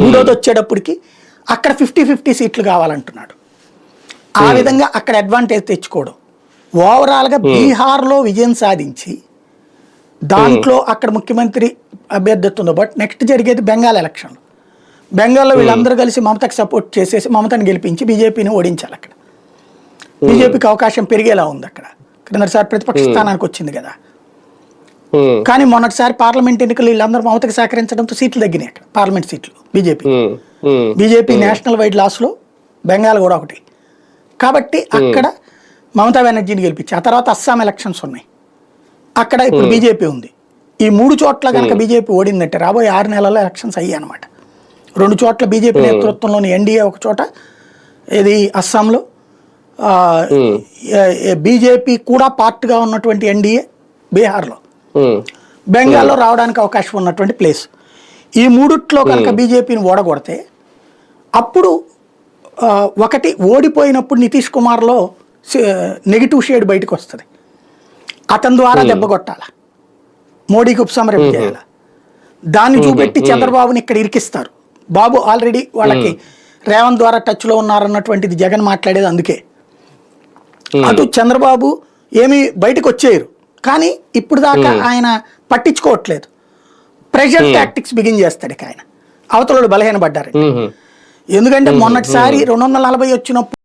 మూడోది వచ్చేటప్పటికి అక్కడ ఫిఫ్టీ ఫిఫ్టీ సీట్లు కావాలంటున్నాడు. ఆ విధంగా అక్కడ అడ్వాంటేజ్ తెచ్చుకోవడం. ఓవరాల్గా బీహార్లో విజయం సాధించి దాంట్లో అక్కడ ముఖ్యమంత్రి అభ్యర్థిత్వంతో బట్ నెక్స్ట్ జరిగేది బెంగాల్ ఎలక్షన్లు బెంగాల్లో వీళ్ళందరూ కలిసి మమతకు సపోర్ట్ చేసేసి మమతను గెలిపించి బీజేపీని ఓడించాలి అక్కడ. బీజేపీకి అవకాశం పెరిగేలా ఉంది అక్కడ. క్రిందసారి ప్రతిపక్ష స్థానానికి వచ్చింది కదా. కానీ మొన్నటిసారి పార్లమెంట్ ఎన్నికలు వీళ్ళందరూ మమతకు సహకరించడంతో సీట్లు తగ్గినాయి అక్కడ పార్లమెంట్ సీట్లు BJP. Um, um, BJP national wide లాస్లో బెంగాల్ కూడా ఒకటి. కాబట్టి అక్కడ మమతా బెనర్జీని గెలిపించి ఆ తర్వాత అస్సాం ఎలక్షన్స్ ఉన్నాయి. అక్కడ ఇప్పుడు బీజేపీ ఉంది. ఈ మూడు చోట్ల కనుక బీజేపీ ఓడిందంటే రాబోయే ఆరు నెలల్లో ఎలక్షన్స్ అయ్యాయి అనమాట రెండు చోట్ల బీజేపీ నేతృత్వంలోని ఎన్డీఏ ఒక చోట ఇది అస్సాంలో బీజేపీ కూడా పార్ట్గా ఉన్నటువంటి ఎన్డీఏ బీహార్లో. బెంగాల్లో రావడానికి అవకాశం ఉన్నటువంటి ప్లేస్ ఈ మూడిట్లో కనుక బీజేపీని ఓడగొడితే అప్పుడు ఒకటి ఓడిపోయినప్పుడు నితీష్ కుమార్లో నెగిటివ్ షేడ్ బయటకు వస్తుంది. అతని ద్వారా దెబ్బ కొట్టాల? మోడీకి ఉపసంహరణ చేయాల? దాన్ని చూపెట్టి చంద్రబాబుని ఇక్కడ ఇరికిస్తారు. బాబు ఆల్రెడీ వాళ్ళకి రేవంత్ ద్వారా టచ్లో ఉన్నారన్నటువంటిది జగన్ మాట్లాడేది అందుకే. అటు చంద్రబాబు ఏమి బయటకు వచ్చేయరు. కానీ ఇప్పుడు దాకా ఆయన పట్టించుకోవట్లేదు. ప్రెషర్ టాక్టిక్స్ బిగిన్ చేస్తాడు ఇక ఆయన. అవతల బలహీనపడ్డారు ఎందుకంటే మొన్నటిసారి రెండు వందల నలభై వచ్చినప్పుడు